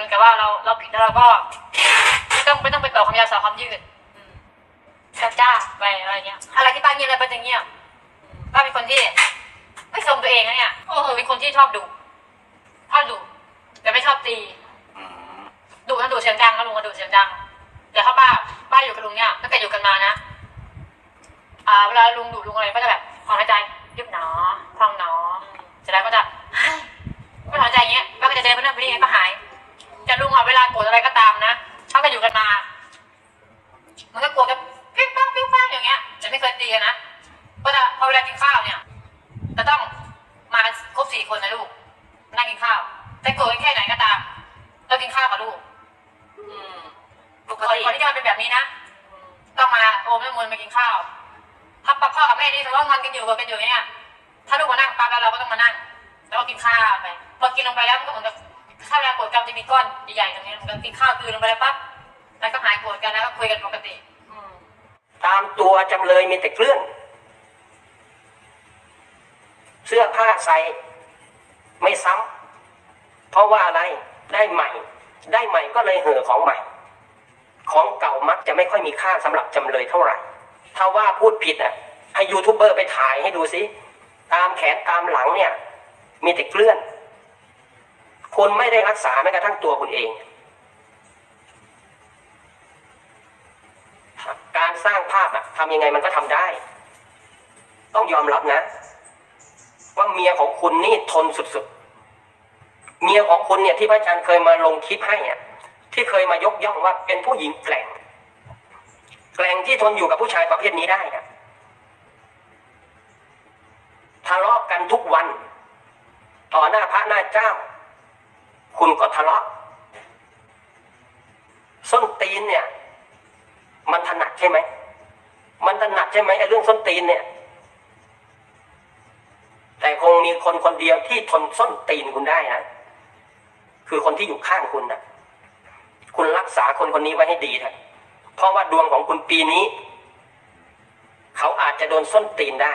มือนกับว่าเราเราผิดแล้วเราก็ไม่ต้องไม่ต้องไปต่อความยาวสาวความยืดอืมจ้าจ้าไปอะไรเงี้ย อะไรที่ป้าเงียบอะไรป้าจะเงียบอืมป้าเป็นคนที่ไม่ชมตัวเองนะเนี่ยโอ้โหเป็นคนที่ชอบดุชอบดุแต่ไม่ชอบตีอืมดุนะดุเสียงดังนะลุงก็ดุเสียงดัง แต่ถ้าป้าป้าอยู่กับลุงเนี่ยตั้งแต่อยู่กันมานะอ่าเวลาลุงดุลุงอะไรก็จะแบบขอหายใจยุบหนอพองหนอเสร็จแล้วก็จะเฮ้ยไม่ถอนใจอย่างเงี้ยป้าก็จะเดินไปนั่นไปนี่ให้ป้าหายแต่ลุง อะเวลาโกรธอะไรก็ตามนะตั้งแต่อยู่กันมา มันก็โกรธกันปิ๊งปังปิ๊งปังอย่างเงี้ยจะไม่เคยตีกันนะก็จะพอเวลากินข้าวเนี่ยจะต้องมาครบสี่คนนะลูกนั่งกินข้าวจะโกรธกันแค่ไหนก็ตามเรากินข้าวกับลูกอืมปกติก่อนที่จะมาเป็นแบบนี้นะต้องมาโอมน้ำมนต์มากินข้าวถ้าป้าพ่อกับแม่นี่ถือว่างอนกันอยู่กันอยู่เนี่ยถ้าลูกมานั่งปั๊บแล้วเราก็ต้องมานั่ง แล้วก็กินข้าวไปพอกินลงไปแล้วมันก็เหมือนกับ ข้าวเวลาโกรธกันจะมีก้อนใหญ่ๆตรงนี้มันกินข้าวคืนลงไปแล้วปั๊บแล้วก็หายโกรธกันแล้วก็คุยกันปกติตามตัวจำเลยมีแต่เคลื่อนเสื้อผ้าใส่ไม่ซ้ำเพราะว่าอะไรได้ใหม่ ได้ใหม่ก็เลยเห่อของใหม่ ของเก่ามักจะไม่ค่อยมีค่าสำหรับจำเลยเท่าไหร่ ถ้าว่าพูดผิดอะให้ยูทูบเบอร์ไปถ่ายให้ดูสิตามแขนตามหลังเนี่ย มีแต่เกลื่อน คุณไม่ได้รักษาแม้กระทั่งตัวคุณเอง การสร้างภาพอะทำยังไงมันก็ทำได้ ต้องยอมรับนะ ว่าเมียของคุณนี่ทนสุดๆ เมียของคุณเนี่ยที่พระอาจารย์เคยมาลงคลิปให้อะที่เคยมายกย่องว่าเป็นผู้หญิงแกร่ง แกร่งที่ทนอยู่กับผู้ชายประเภทนี้ได้อะทะเลาะกันทุกวัน ต่อหน้าพระหน้าเจ้า คุณก็ทะเลาะส้นตีนเนี่ย มันถนัดใช่ไหม มันถนัดใช่ไหมไอ้เรื่องส้นตีนเนี่ย แต่คงมีคนคนเดียวที่ทนส้นตีนคุณได้นะคือคนที่อยู่ข้างคุณนะคุณรักษาคนคนนี้ไว้ให้ดีเถอะเพราะว่าดวงของคุณปีนี้ เขาอาจจะโดนส้นตีนได้